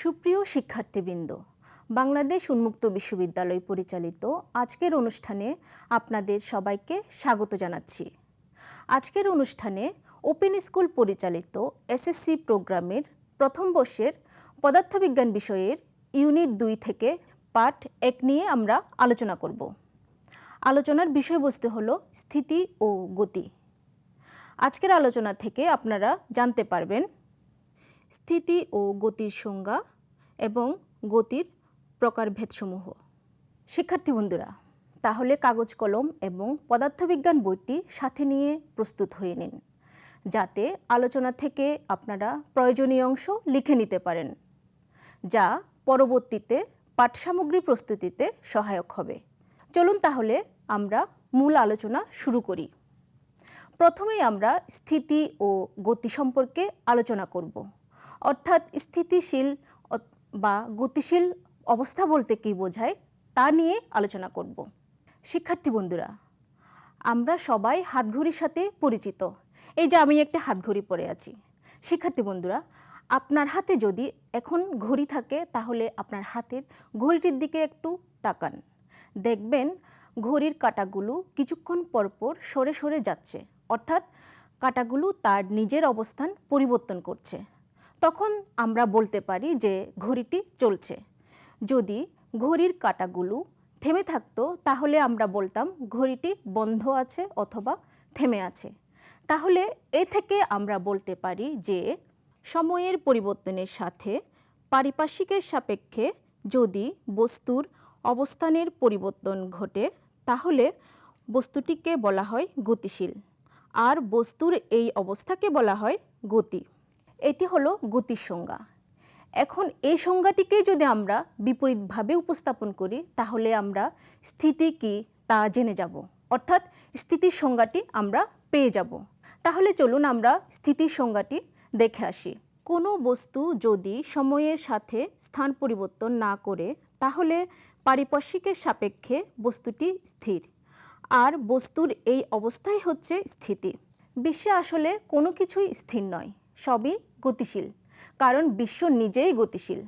সুপ্রিয় শিক্ষার্থীবৃন্দ, বাংলাদেশ উন্মুক্ত বিশ্ববিদ্যালয় পরিচালিত আজকের অনুষ্ঠানে আপনাদের সবাইকে স্বাগত জানাচ্ছি। আজকের অনুষ্ঠানে ওপেন স্কুল পরিচালিত এসএসসি প্রোগ্রামের প্রথম বর্ষের পদার্থবিজ্ঞান বিষয়ের ইউনিট দুই থেকে পাঠ এক নিয়ে আমরা আলোচনা করব। আলোচনার বিষয়বস্তু হল স্থিতি ও গতি। আজকের আলোচনা থেকে আপনারা জানতে পারবেন স্থিতি ও গতির সংজ্ঞা এবং গতির প্রকারভেদসমূহ। শিক্ষার্থী বন্ধুরা, তাহলে কাগজ, কলম এবং পদার্থবিজ্ঞান বইটি সাথে নিয়ে প্রস্তুত হয়ে নিন, যাতে আলোচনা থেকে আপনারা প্রয়োজনীয় অংশ লিখে নিতে পারেন, যা পরবর্তীতে পাঠসামগ্রী প্রস্তুতিতে সহায়ক হবে। চলুন তাহলে আমরা মূল আলোচনা শুরু করি। প্রথমেই আমরা স্থিতি ও গতি সম্পর্কে আলোচনা করব। অর্থাৎ স্থিতিশীল বা গতিশীল অবস্থা বলতে কী বোঝায় তা নিয়ে আলোচনা করব। শিক্ষার্থী বন্ধুরা, আমরা সবাই হাতঘড়ির সাথে পরিচিত। এই যে আমি একটা হাতঘড়ি পরে আছি। শিক্ষার্থী বন্ধুরা, আপনার হাতে যদি এখন ঘড়ি থাকে, তাহলে আপনার হাতের ঘড়িটির দিকে একটু তাকান। দেখবেন ঘড়ির কাঁটাগুলো কিছুক্ষণ পরপর সরে সরে যাচ্ছে। অর্থাৎ কাঁটাগুলো তার নিজের অবস্থান পরিবর্তন করছে। তখন আমরা বলতে পারি যে ঘড়িটি চলছে। যদি ঘড়ির কাটাগুলো থেমে থাকতো, তাহলে আমরা বলতাম ঘড়িটি বন্ধ আছে অথবা থেমে আছে। তাহলে এ থেকে আমরা বলতে পারি যে সময়ের পরিবর্তনের সাথে পারিপার্শ্বিকের সাপেক্ষে যদি বস্তুর অবস্থানের পরিবর্তন ঘটে, তাহলে বস্তুটিকে বলা হয় গতিশীল। আর বস্তুর এই অবস্থাকে বলা হয় গতি। এটি হলো গতির সংজ্ঞা। এখন এই সংজ্ঞাটিকে যদি আমরা বিপরীতভাবে উপস্থাপন করি, তাহলে আমরা স্থিতি কি তা জেনে যাব। অর্থাৎ স্থিতির সংজ্ঞাটি আমরা পেয়ে যাব। তাহলে চলুন আমরা স্থিতির সংজ্ঞাটি দেখে আসি। কোনো বস্তু যদি সময়ের সাথে স্থান পরিবর্তন না করে, তাহলে পারিপার্শ্বিকের সাপেক্ষে বস্তুটি স্থির। আর বস্তুর এই অবস্থাই হচ্ছে স্থিতি। বিশ্বে আসলে কোনো কিছুই স্থির নয়। সবই গতিশীল, কারণ বিশ্ব নিজেই গতিশীল।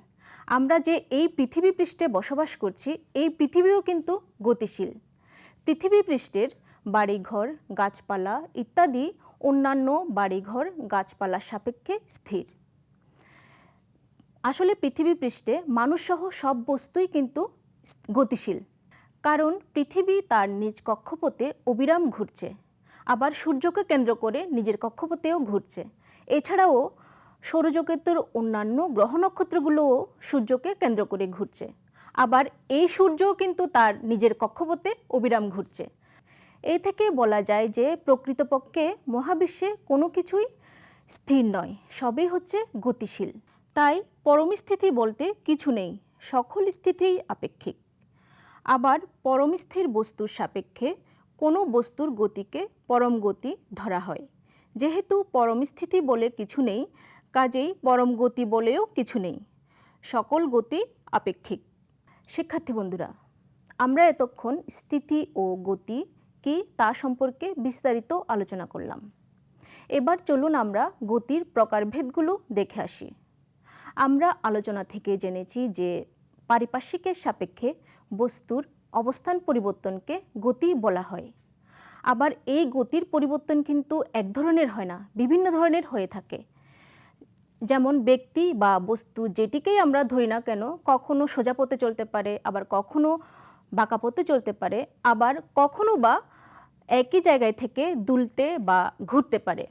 আমরা যে এই পৃথিবী পৃষ্ঠে বসবাস করছি, এই পৃথিবীও কিন্তু গতিশীল। পৃথিবী পৃষ্ঠের বাড়িঘর, গাছপালা ইত্যাদি অন্যান্য বাড়িঘর গাছপালার সাপেক্ষে স্থির। আসলে পৃথিবী পৃষ্ঠে মানুষসহ সব বস্তুই কিন্তু গতিশীল, কারণ পৃথিবী তার নিজ কক্ষপথে অবিরাম ঘুরছে। আবার সূর্যকে কেন্দ্র করে নিজের কক্ষপথেও ঘুরছে। এছাড়াও সৌরজগতের অন্যান্য গ্রহ নক্ষত্রগুলোও সূর্যকে কেন্দ্র করে ঘুরছে। আবার এই সূর্যও কিন্তু তার নিজের কক্ষপথে অবিরাম ঘুরছে। এই থেকে বলা যায় যে প্রকৃতপক্ষে মহাবিশ্বে কোনো কিছুই স্থির নয়, সবই হচ্ছে গতিশীল। তাই পরমস্থিতি বলতে কিছু নেই, সকল স্থিতিই আপেক্ষিক। আবার পরমস্থির বস্তুর সাপেক্ষে কোনো বস্তুর গতিকে পরম গতি ধরা হয়। যেহেতু পরমস্থিতি বলে কিছু নেই, কাজেই পরম গতি বলেও কিছু নেই। সকল গতি আপেক্ষিক। শিক্ষার্থী বন্ধুরা, আমরা এতক্ষণ স্থিতি ও গতি কি তা সম্পর্কে বিস্তারিত আলোচনা করলাম। এবার চলুন আমরা গতির প্রকারভেদগুলো দেখে আসি। আমরা আলোচনা থেকে জেনেছি যে পারিপার্শ্বিকের সাপেক্ষে বস্তুর অবস্থান পরিবর্তনকে গতি বলা হয়। আবার এই গতির পরিবর্তন কিন্তু এক ধরনের হয় না, বিভিন্ন ধরনের হয়ে থাকে। যেমন ব্যক্তি বা বস্তু যেটিকেই আমরা ধরি না কেন, কখনো সোজা পথে চলতে পারে, আবার কখনো বাঁকা পথে চলতে পারে, আবার কখনো বা একই জায়গায় থেকে দুলতে বা ঘুরতে পারে।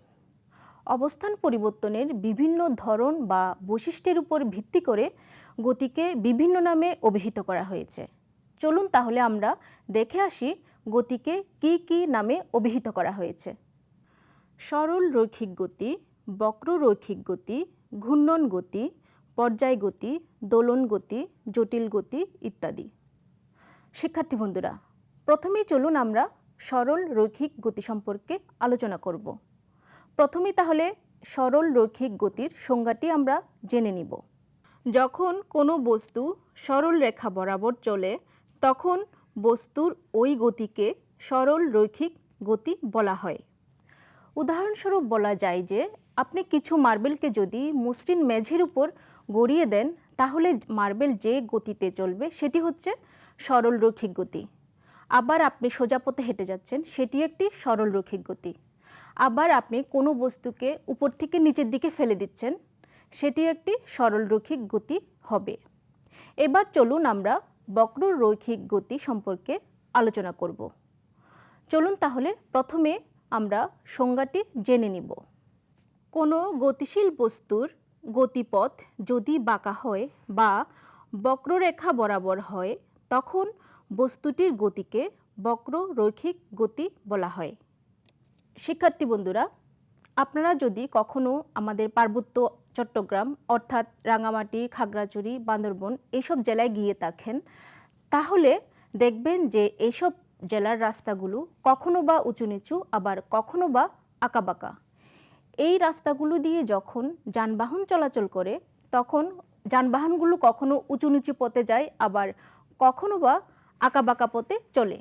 অবস্থান পরিবর্তনের বিভিন্ন ধরন বা বৈশিষ্ট্যের উপর ভিত্তি করে গতিকে বিভিন্ন নামে অভিহিত করা হয়েছে। চলুন তাহলে আমরা দেখে আসি গতিকে কি কি নামে অভিহিত করা হয়েছে? সরল রৈখিক গতি, বক্র রৈখিক গতি, ঘূর্ণন গতি, পর্যায় গতি, দোলন গতি, জটিল গতি ইত্যাদি। শিক্ষার্থী বন্ধুরা, প্রথমেই চলুন আমরা সরল রৈখিক গতি সম্পর্কে আলোচনা করব। প্রথমেই তাহলে সরল রৈখিক গতির সংজ্ঞাটি আমরা জেনে নিব। যখন কোনো বস্তু সরল রেখা বরাবর চলে, তখন বস্তুর ওই গতিকে সরল রৈখিক গতি বলা হয়। উদাহরণস্বরূপ বলা যায় যে, আপনি কিছু মার্বেলকে যদি মসৃণ মেঝের উপর গড়িয়ে দেন, তাহলে মার্বেল যে গতিতে চলবে, সেটি হচ্ছে সরল রৈখিক গতি। আবার আপনি সোজা পথে হেঁটে যাচ্ছেন, সেটি একটি সরল রৈখিক গতি। আবার আপনি কোনো বস্তুকে উপর থেকে নিচের দিকে ফেলে দিচ্ছেন সেটি একটি সরল রৈখিক গতি হবে। এবার চলুন আমরা বক্র রৈখিক গতি সম্পর্কে আলোচনা করব। চলুন তাহলে প্রথমে আমরা সংজ্ঞাটি জেনে নিব। কোনো গতিশীল বস্তুর গতিপথ যদি বাঁকা হয় বা বক্ররেখা বরাবর হয়, তখন বস্তুটির গতিকে বক্র রৈখিক গতি বলা হয়। শিক্ষার্থী বন্ধুরা, আপনারা যদি কখনো আমাদের পার্বত্য চট্টগ্রাম, অর্থাৎ রাঙামাটি, খাগড়াছড়ি, বান্দরবন এইসব জেলায় গিয়ে থাকেন। তাহলে দেখবেন যে এইসব জেলার রাস্তাগুলো কখনো বা উঁচু নিচু, আবার কখনো বা আঁকাবাঁকা এই রাস্তাগুলো দিয়ে যখন যানবাহন চলাচল করে, তখন যানবাহনগুলো কখনো উঁচু নিচু পথে যায়, আবার কখনো বা আঁকাবাঁকা পথে চলে।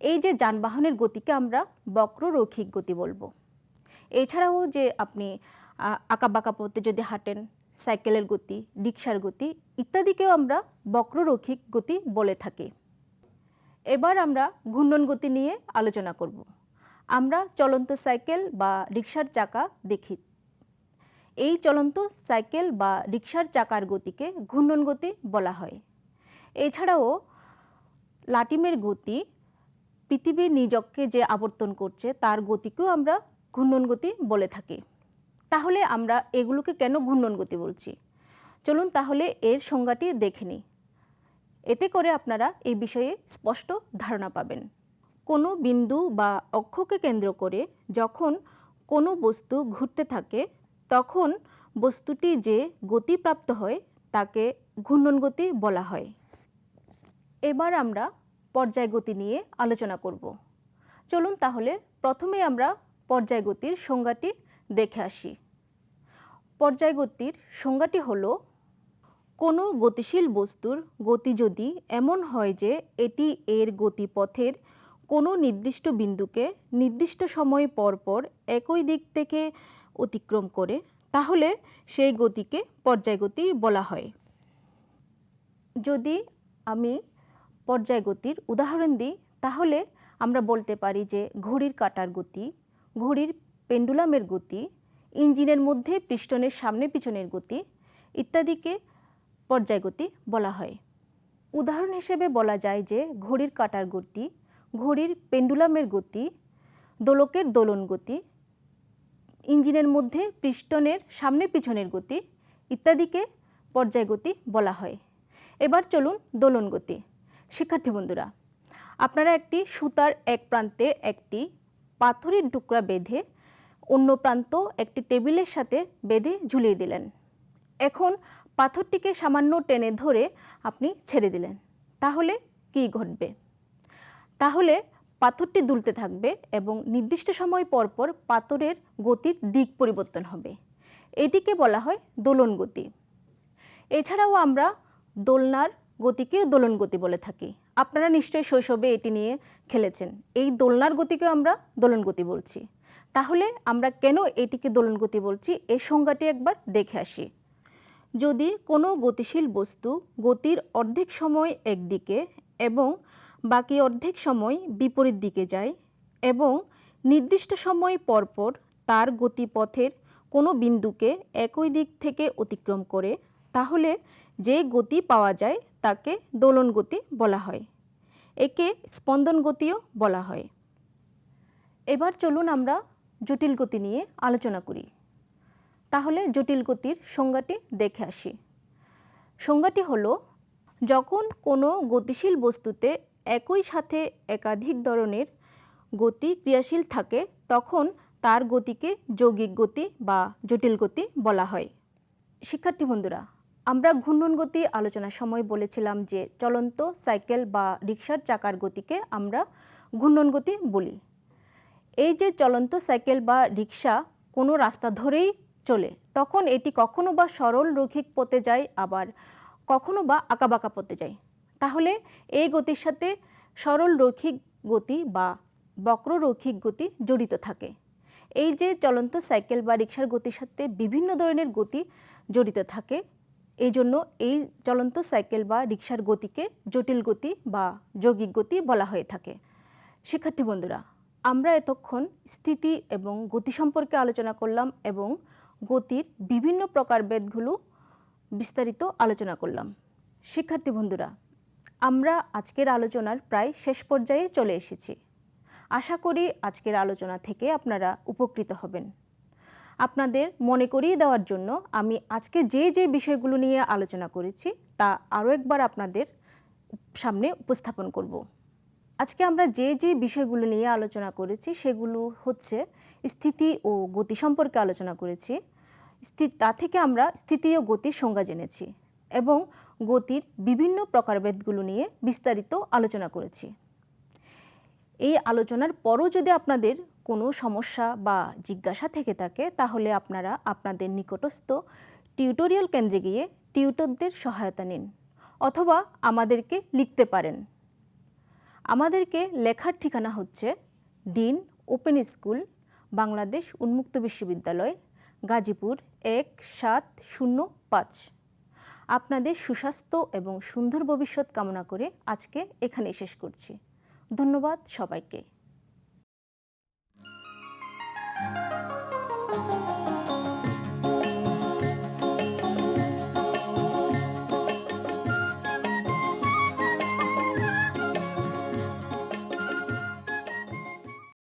এই যে যানবাহনের গতিকে আমরা বক্র রৈখিক গতি বলব। এছাড়াও যে আপনি আঁকাবাঁকা পথে যদি হাঁটেন, সাইকেলের গতি রিক্সার গতি, ইত্যাদিকেও আমরা বক্ররৈখিক গতি বলে থাকি। এবার আমরা ঘূর্ণন গতি নিয়ে আলোচনা করব। আমরা চলন্ত সাইকেল বা রিক্সার চাকা দেখি। এই চলন্ত সাইকেল বা রিক্সার চাকার গতিকে ঘূর্ণন গতি বলা হয়। এছাড়াও লাটিমের গতি, পৃথিবীর নিজককে যে আবর্তন করছে, তার গতিকেও আমরা ঘূর্ণন গতি বলে থাকি। তাহলে আমরা এগুলোকে কেন ঘূর্ণন গতি বলছি? চলুন তাহলে এর সংজ্ঞাটি দেখে নিই। এতে করে আপনারা এই বিষয়ে স্পষ্ট ধারণা পাবেন। কোনো বিন্দু বা অক্ষকে কেন্দ্র করে যখন কোনো বস্তু ঘুরতে থাকে, তখন বস্তুটি যে গতিপ্রাপ্ত হয়, তাকে ঘূর্ণন গতি বলা হয়। এবার আমরা পর্যায় গতি নিয়ে আলোচনা করব। চলুন তাহলে প্রথমে আমরা পর্যায় গতির সংজ্ঞাটি দেখে আসি। পর্যায় গতির সংজ্ঞাটি হল, কোনো গতিশীল বস্তুর গতি যদি এমন হয় যে এটি এর গতিপথের কোনো নির্দিষ্ট বিন্দুকে নির্দিষ্ট সময় পর পর একই দিক থেকে অতিক্রম করে, তাহলে সেই গতিকে পর্যায় গতি বলা হয়। যদি আমি পর্যায় গতির উদাহরণ দিই, তাহলে আমরা বলতে পারি যে ঘড়ির কাটার গতি, ঘড়ির পেন্ডুলামের গতি, ইঞ্জিনের মধ্যে পিস্টনের সামনে পিছনের গতি ইত্যাদিকে পর্যায় গতি বলা হয়। উদাহরণ হিসেবে বলা যায় যে ঘড়ির কাটার গতি, ঘড়ির পেন্ডুলামের গতি, দোলকের দোলন গতি, ইঞ্জিনের মধ্যে পিস্টনের সামনে পিছনের গতি ইত্যাদিকে পর্যায় গতি বলা হয়। এবার চলুন দোলন গতি। শিক্ষার্থী বন্ধুরা, আপনারা একটি সুতার এক প্রান্তে একটি পাথরের টুকরা বেঁধে অন্য প্রান্ত একটি টেবিলের সাথে বেঁধে ঝুলিয়ে দিলেন। এখন পাথরটিকে সামান্য টেনে ধরে আপনি ছেড়ে দিলেন। তাহলে কি ঘটবে? তাহলে পাথরটি দুলতে থাকবে এবং নির্দিষ্ট সময় পর পর পাথরের গতির দিক পরিবর্তন হবে। এটিকে বলা হয় দোলন গতি। এছাড়াও আমরা দোলনার গতিকে দোলন গতি বলে থাকি। আপনারা নিশ্চয়ই শৈশবে এটি নিয়ে খেলেছেন। এই দোলনার গতিকে আমরা দোলন গতি বলছি। তাহলে আমরা কেন এটিকে দোলন গতি বলছি? এই সংজ্ঞাটি একবার দেখে আসি। যদি কোনো গতিশীল বস্তু গতির অর্ধেক সময় একদিকে এবং বাকি অর্ধেক সময় বিপরীত দিকে যায় এবং নির্দিষ্ট সময় পরপর তার গতিপথের কোনো বিন্দুকে একই দিক থেকে অতিক্রম করে, তাহলে যে গতি পাওয়া যায় তাকে দোলন গতি বলা হয়। একে স্পন্দন গতিও বলা হয়। এবার চলুন আমরা জটিল গতি নিয়ে আলোচনা করি। তাহলে জটিল গতির সংজ্ঞাটি দেখে আসি। সংজ্ঞাটি হলো, যখন কোনো গতিশীল বস্তুতে একই সাথে একাধিক ধরনের গতি ক্রিয়াশীল থাকে, তখন তার গতিকে যৌগিক গতি বা জটিল গতি বলা হয়। শিক্ষার্থী বন্ধুরা, আমরা ঘূর্ণন গতি আলোচনার সময় বলেছিলাম যে চলন্ত সাইকেল বা রিক্সার চাকার গতিকে আমরা ঘূর্ণন গতি বলি। এই যে চলন্ত সাইকেল বা রিক্সা কোনো রাস্তা ধরেই চলে, তখন এটি কখনো বা সরল রৈখিক পথে যায়, আবার কখনো বা আঁকাবাঁকা পথে যায়। তাহলে এই গতির সাথে সরল রৈখিক গতি বা বক্র রৈখিক গতি জড়িত থাকে। এই যে চলন্ত সাইকেল বা রিক্সার গতির সাথে বিভিন্ন ধরনের গতি জড়িত থাকে, এই জন্য এই চলন্ত সাইকেল বা রিক্সার গতিকে জটিল গতি বা যৌগিক গতি বলা হয়ে থাকে। শিক্ষার্থী বন্ধুরা আমরা এতক্ষণ স্থিতি এবং গতি সম্পর্কে আলোচনা করলাম এবং গতির বিভিন্ন প্রকারভেদগুলো বিস্তারিত আলোচনা করলাম। শিক্ষার্থী বন্ধুরা, আমরা আজকের আলোচনার প্রায় শেষ পর্যায়ে চলে এসেছি। আশা করি আজকের আলোচনা থেকে আপনারা উপকৃত হবেন। আপনাদের মনে করিয়ে দেওয়ার জন্য আমি আজকে যে যে বিষয়গুলো নিয়ে আলোচনা করেছি তা আরও একবার আপনাদের সামনে উপস্থাপন করব। আজকে আমরা যে যে বিষয়গুলো নিয়ে আলোচনা করেছি সেগুলো হচ্ছে স্থিতি ও গতি সম্পর্কে আলোচনা করেছি। তা থেকে আমরা স্থিতি ও গতির সংজ্ঞা জেনেছি এবং গতির বিভিন্ন প্রকারভেদগুলো নিয়ে বিস্তারিত আলোচনা করেছি। এই আলোচনার পরও যদি আপনাদের কোনো সমস্যা বা জিজ্ঞাসা থেকে থাকে, তাহলে আপনারা আপনাদের নিকটস্থ টিউটোরিয়াল কেন্দ্রে গিয়ে টিউটরদের সহায়তা নিন অথবা আমাদেরকে লিখতে পারেন। আমাদেরকে লেখার ঠিকানা হচ্ছে ডিন ওপেন স্কুল, বাংলাদেশ উন্মুক্ত বিশ্ববিদ্যালয়, গাজীপুর এক সাত শূন্য পাঁচ। আপনাদের সুস্বাস্থ্য এবং সুন্দর ভবিষ্যৎ কামনা করে আজকে এখানে শেষ করছি। ধন্যবাদ সবাইকে।